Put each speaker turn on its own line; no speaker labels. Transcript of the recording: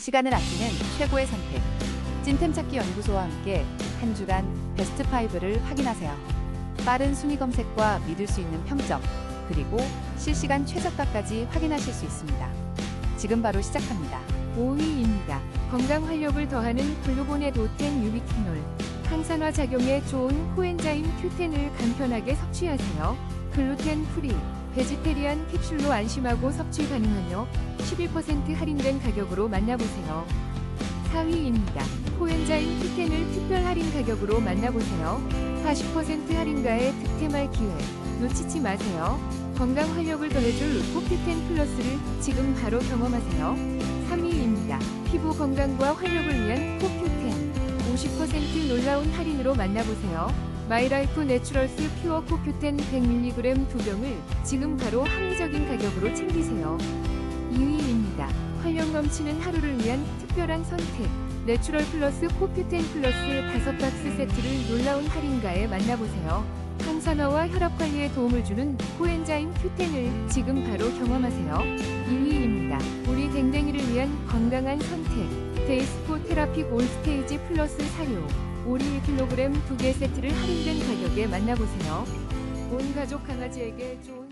시간을 아끼는 최고의 선택. 찐템 찾기 연구소와 함께 한 주간 베스트 5를 확인하세요. 빠른 순위 검색과 믿을 수 있는 평점, 그리고 실시간 최저가까지 확인하실 수 있습니다. 지금 바로 시작합니다.
5위입니다. 건강 활력을 더하는 글루본의 도텐 유비퀴놀. 항산화 작용에 좋은 코엔자임 큐텐을 간편하게 섭취하세요. 글루텐 프리, 베지테리안 캡슐로 안심하고 섭취 가능하며 11% 할인된 가격으로 만나보세요. 4위입니다. 코엔자임 큐텐을 특별 할인 가격으로 만나보세요. 40% 할인가의 득템할 기회 놓치지 마세요. 건강 활력을 더해줄 코큐텐 플러스를 지금 바로 경험하세요. 3위입니다. 피부 건강과 활력을 위한 코큐텐 50% 놀라운 할인으로 만나보세요. 마이라이프 내추럴스 퓨어 코큐텐 100mg 두 병을 지금 바로 합리적인 가격으로 챙기세요. 2위입니다. 활력 넘치는 하루를 위한 특별한 선택. 내추럴 플러스 코큐텐 플러스 5박스 세트를 놀라운 할인가에 만나보세요. 항산화와 혈압 관리에 도움을 주는 코엔자임 큐텐을 지금 바로 경험하세요. 2위입니다. 우리 댕댕이를 위한 건강한 선택. 데이스포 테라픽 올스테이지 플러스 사료. 오리 1kg 두개 세트를 할인된 가격에 만나보세요. 온 가족 강아지에게 좋은